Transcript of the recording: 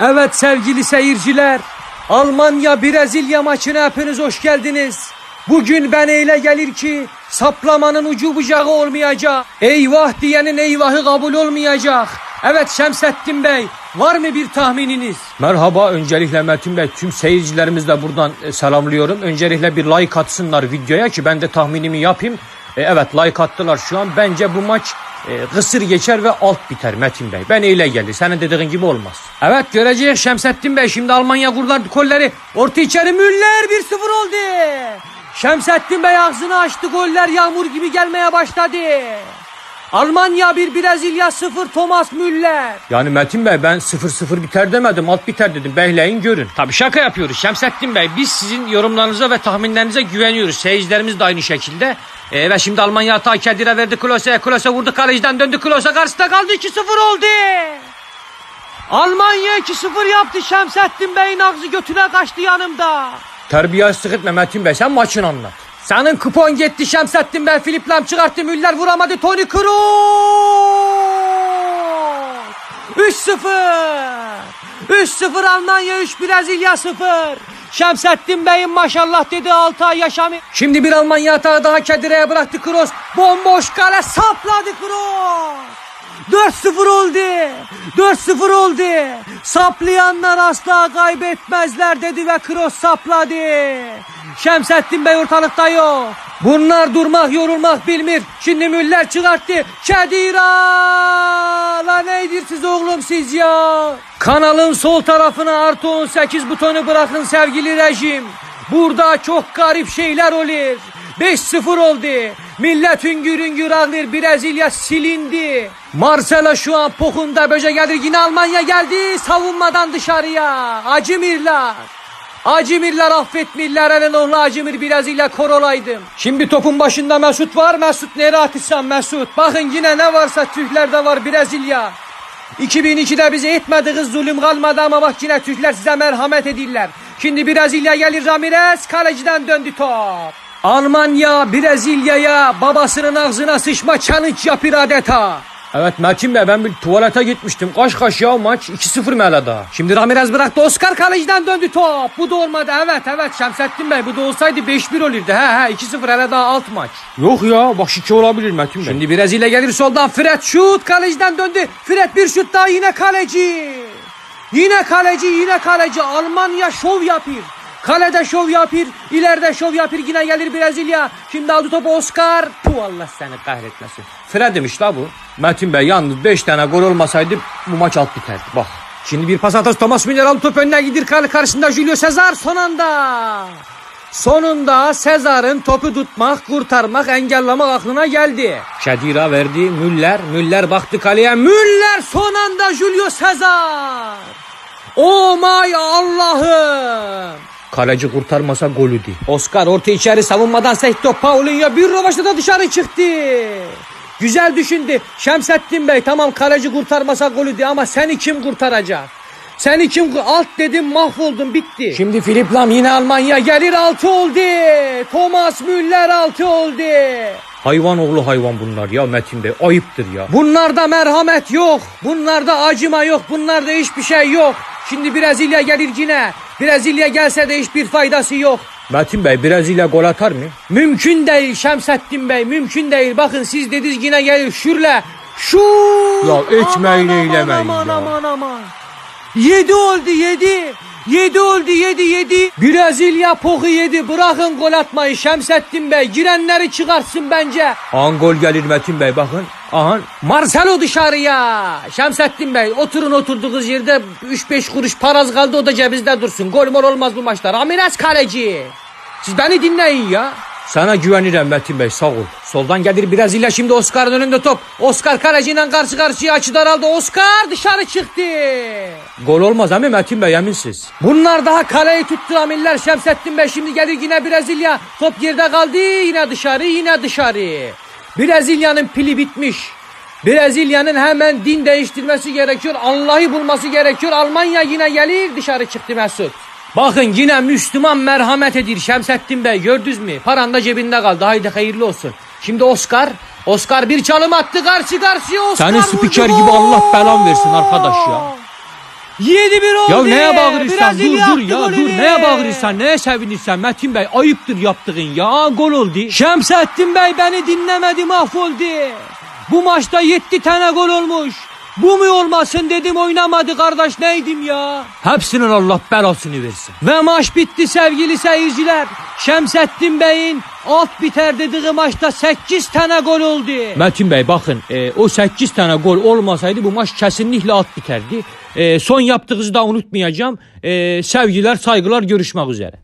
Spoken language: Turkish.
Evet sevgili seyirciler, Almanya Brezilya maçına hepiniz hoş geldiniz. Bugün ben eyle gelir ki saplamanın ucu bucağı olmayacak. Eyvah diyenin eyvahı kabul olmayacak. Evet Şemsettin Bey, var mı bir tahmininiz? Merhaba, öncelikle Metin Bey tüm seyircilerimiz de buradan e, selamlıyorum. Öncelikle bir like atsınlar videoya ki ben de tahminimi yapayım. E, evet like attılar şu an. Bence bu maç e, kısır geçer ve alt biter Metin Bey. Ben öyle geldi. Senin dediğin gibi olmaz. Evet göreceğiz Şemsettin Bey. Şimdi Almanya kurlar kolları. Orta içeri Müller 1-0 oldu. Şemsettin Bey ağzını açtı. Goller yağmur gibi gelmeye başladı. Almanya 1 Brezilya 0 Thomas Müller. Yani Metin Bey ben 0-0 biter demedim alt biter dedim bekleyin görün. Tabii şaka yapıyoruz Şemsettin Bey biz sizin yorumlarınıza ve tahminlerinize güveniyoruz. Seyircilerimiz de aynı şekilde. Ee, ve şimdi Almanya hata Kedir'e verdi Klose'ye. Klose vurdu kaleciden döndü Klose karşısında kaldı 2-0 oldu. Almanya 2-0 yaptı Şemsettin Bey'in ağzı götüne kaçtı yanımda. Terbiyesizlik etme Metin Bey sen maçını anlat. Senin kupon gitti Şemsettin Bey. Filip Lam çıkarttı. Müller vuramadı. Toni Kroos. 3-0. 3-0 Almanya 3 Brezilya 0. Şemsettin Bey'in maşallah dedi 6 ay yaşamı. Şimdi bir Almanya hata daha Kedire'ye bıraktı Kroos. Bomboş kale sapladı Kroos. 4-0 oldu. 4-0 oldu. Saplayanlar asla kaybetmezler dedi ve Kroos sapladı. Şemsettin Bey ortalıkta yok. Bunlar durmak yorulmak bilmir. Şimdi Müller çıkarttı. Kedira! La neydir siz oğlum siz ya? Kanalın sol tarafına artı 18 butonu bırakın sevgili rejim. Burada çok garip şeyler olur. 5-0 oldu. Millet hüngür hüngür ağlar. Brezilya silindi. Marcelo şu an pokunda böce gelir. Yine Almanya geldi. Savunmadan dışarıya. Acımirler. Acımirler affetmirler elin oğlu Acımir Brezilya korolaydım. Şimdi topun başında Mesut var. Mesut nereye atırsan Mesut. Bakın yine ne varsa Türklerde var Brezilya. 2002'de bize etmediğiniz zulüm kalmadı ama bak yine Türkler size merhamet edirler. Şimdi Brezilya gelir Ramirez kaleciden döndü top. Almanya Brezilya'ya babasının ağzına sıçma challenge yapır adeta. Evet Metin Bey ben bir tuvalete gitmiştim. Kaç kaç ya maç 2-0 mı hala daha? Şimdi Ramirez bıraktı Oscar kaleciden döndü top. Bu da olmadı evet evet Şemsettin Bey bu da olsaydı 5-1 olurdu. He he 2-0 hala daha alt maç. Yok ya bak 2 olabilir Metin Bey. Şimdi Brezilya gelir soldan Fred şut kaleciden döndü. Fred bir şut daha yine kaleci. Yine kaleci yine kaleci Almanya şov yapıyor. Kalede şov yapır, ileride şov yapır yine gelir Brezilya. Şimdi aldı topu Oscar. Puh Allah seni kahretmesin. Fred demiş la bu. Metin Bey yalnız 5 tane gol olmasaydı bu maç alt biterdi. Bak. Şimdi bir pas atası Thomas Müller aldı top önüne gidir karşısında Julio Cesar son anda. Sonunda Sezar'ın topu tutmak, kurtarmak, engellemek aklına geldi. Şedira verdi Müller. Müller baktı kaleye. Müller son anda Julio Cesar. Oh my Allah'ım. Kaleci kurtarmasa golüdü. Oscar orta içeri savunmadan sekti. Paulinho bir rovaşta da dışarı çıktı. Güzel düşündü. Şemsettin Bey tamam kaleci kurtarmasa golüdü ama seni kim kurtaracak? Seni kim alt dedim mahvoldun bitti. Şimdi Filip Lam yine Almanya gelir altı oldu. Thomas Müller altı oldu. Hayvan oğlu hayvan bunlar ya Metin Bey ayıptır ya. Bunlarda merhamet yok. Bunlarda acıma yok. Bunlarda hiçbir şey yok. Şimdi Brezilya gelir yine. Brezilya gelse de hiçbir faydası yok. Metin Bey Brezilya gol atar mı? Mümkün değil Şemsettin Bey mümkün değil. Bakın siz dediniz yine gelir şürle. Şu. Ya etmeyin, eylemeyin aman, ya. Aman aman. Yedi oldu yedi. Yedi oldu yedi yedi. Brezilya poku yedi. Bırakın gol atmayı Şemsettin Bey. Girenleri çıkartsın bence. An gol gelir Metin Bey bakın. Aha Marcelo dışarıya. Şemsettin Bey oturun oturduğunuz yerde 3-5 kuruş paraz kaldı o da cebinizde dursun. Gol mol olmaz bu maçta. Ramirez kaleci. Siz beni dinleyin ya. Sana güvenirim Metin Bey sağ ol. Soldan gelir Brezilya şimdi Oscar'ın önünde top. Oscar kaleciyle karşı karşıya açı daraldı. Oscar dışarı çıktı. Gol olmaz ama Metin Bey eminsiz. Bunlar daha kaleyi tuttu Amiller Şemsettin Bey şimdi gelir yine Brezilya. Top geride kaldı yine dışarı yine dışarı. Brezilya'nın pili bitmiş. Brezilya'nın hemen din değiştirmesi gerekiyor. Allah'ı bulması gerekiyor. Almanya yine gelir dışarı çıktı Mesut. Bakın yine Müslüman merhamet edir Şemsettin Bey gördünüz mü? Paran da cebinde kaldı. Haydi hayırlı olsun. Şimdi Oscar. Oscar bir çalım attı karşı karşıya Oscar Seni spiker gibi Allah belan versin arkadaş ya. 7-1 oldu. Ya neye bağırırsan dur dur ya dur golünü. neye bağırırsan neye sevinirsen Metin Bey ayıptır yaptığın ya gol oldu. Şemsettin Bey beni dinlemedi mahvoldu. Bu maçta 7 tane gol olmuş. Bu mu olmasın dedim oynamadı kardeş neydim ya. Hepsinin Allah belasını versin. Ve maç bitti sevgili seyirciler. Şemsettin Bey'in alt biter dediği maçta 8 tane gol oldu. Metin Bey bakın e, o 8 tane gol olmasaydı bu maç kesinlikle at biterdi. E, son yaptığınızı da unutmayacağım. E, sevgiler saygılar görüşmek üzere.